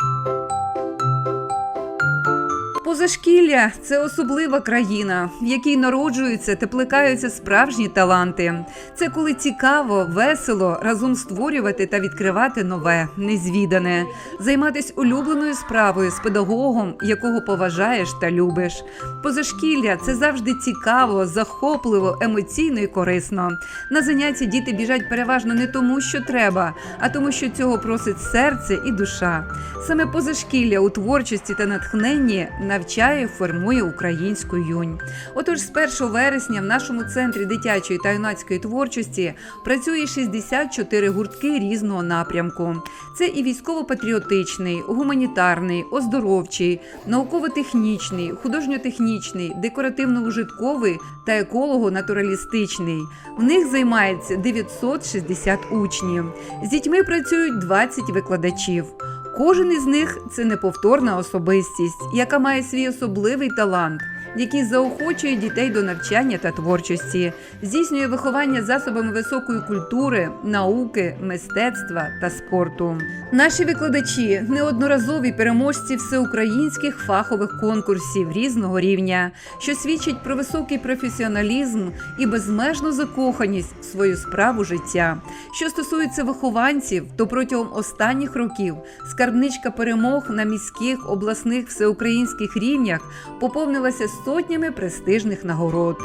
Thank you. Позашкілля це особлива країна, в якій народжуються та плекаються справжні таланти. Це коли цікаво, весело разом створювати та відкривати нове, незвідане, займатися улюбленою справою з педагогом, якого поважаєш та любиш. Позашкілля це завжди цікаво, захопливо, емоційно і корисно. На заняття діти біжать переважно не тому, що треба, а тому, що цього просить серце і душа. Саме позашкілля у творчості та натхненні навчає, формує українську юнь. Отож, з 1 вересня в нашому центрі дитячої та юнацької творчості працює 64 гуртки різного напрямку. Це і військово-патріотичний, гуманітарний, оздоровчий, науково-технічний, художньо-технічний, декоративно-ужитковий та еколого-натуралістичний. В них займається 960 учнів. З дітьми працюють 20 викладачів. Кожен із них це неповторна особистість, яка має свій особливий талант, який заохочує дітей до навчання та творчості, здійснює виховання засобами високої культури, науки, мистецтва та спорту. Наші викладачі неодноразові переможці всеукраїнських фахових конкурсів різного рівня, що свідчить про високий професіоналізм і безмежну закоханість в свою справу життя. Що стосується вихованців, то протягом останніх років скарбничка перемог на міських, обласних, всеукраїнських рівнях поповнилася сотнями престижних нагород.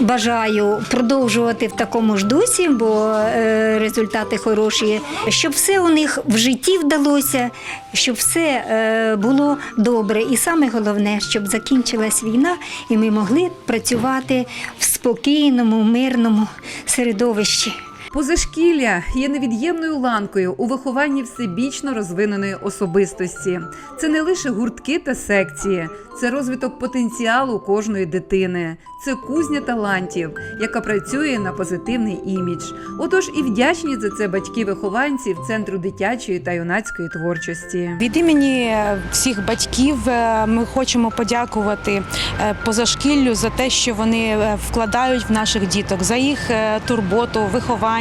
Бажаю продовжувати в такому ж дусі, бо е, результати хороші, щоб все у них в житті вдалося, щоб все е, було добре. І саме головне, щоб закінчилась війна, і ми могли працювати в спокійному, мирному середовищі. Позашкілля є невід'ємною ланкою у вихованні всебічно розвиненої особистості. Це не лише гуртки та секції, це розвиток потенціалу кожної дитини, це кузня талантів, яка працює на позитивний імідж. Отож і вдячні за це батьки вихованців Центру дитячої та юнацької творчості. Від імені всіх батьків е, ми хочемо подякувати е, позашкіллю за те, що вони е, вкладають в наших діток, за їх турботу, виховання,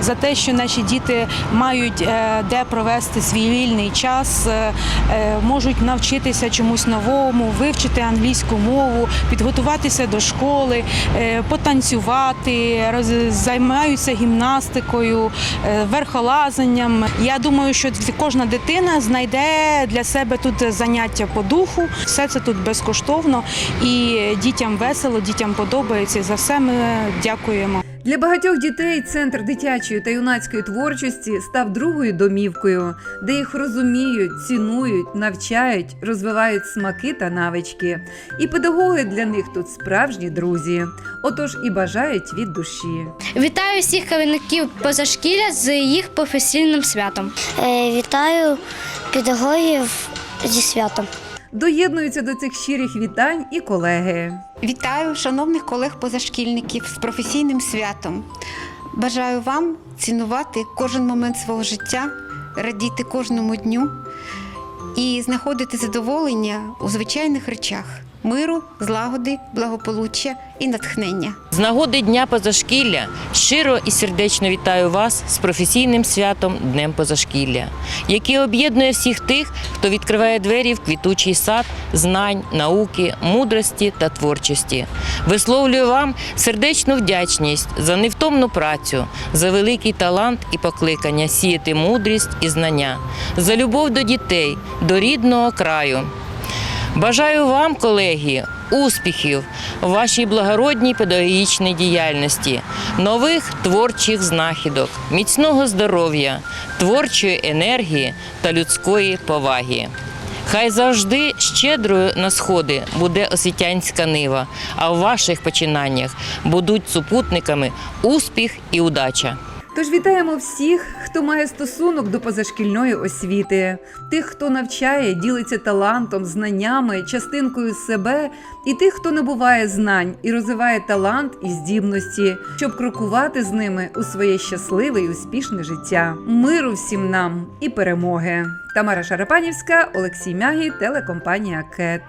за те, що наші діти мають е, де провести свій вільний час, е, е, можуть навчитися чомусь новому, вивчити англійську мову, підготуватися до школи, потанцювати, займаються гімнастикою, верхолазанням. Я думаю, що кожна дитина знайде для себе тут заняття по духу. Все це тут безкоштовно і дітям весело, дітям подобається. За все ми дякуємо. Для багатьох дітей центр дитячої та юнацької творчості став другою домівкою, де їх розуміють, цінують, навчають, розвивають смаки та навички. І педагоги для них тут справжні друзі. Отож і бажають від душі. Вітаю всіх керівників позашкілля з їх професійним святом. Е, Вітаю педагогів зі святом. Доєднуються до цих щирих вітань і колеги. Вітаю шановних колег-позашкільників з професійним святом. Бажаю вам цінувати кожен момент свого життя, радіти кожному дню і знаходити задоволення у звичайних речах миру, злагоди, благополуччя і натхнення. З нагоди Дня позашкілля щиро і сердечно вітаю вас з професійним святом Днем позашкілля, який об'єднує всіх тих, хто відкриває двері в квітучий сад знань, науки, мудрості та творчості. Висловлюю вам сердечну вдячність за невтомну працю, за великий талант і покликання сіяти мудрість і знання, за любов до дітей, до рідного краю. Бажаю вам, колеги, успіхів у вашій благородній педагогічній діяльності, нових творчих знахідок, міцного здоров'я, творчої енергії та людської поваги. Хай завжди щедрою на сходи буде освітянська нива, а в ваших починаннях будуть супутниками успіх і удача. Тож вітаємо всіх, хто має стосунок до позашкільної освіти, тих, хто навчає, ділиться талантом, знаннями, частинкою себе, і тих, хто набуває знань і розвиває талант і здібності, щоб крокувати з ними у своє щасливе і успішне життя. Миру всім нам і перемоги. Тамара Шарапанівська, Олексій Мягі, телекомпанія КЕТ.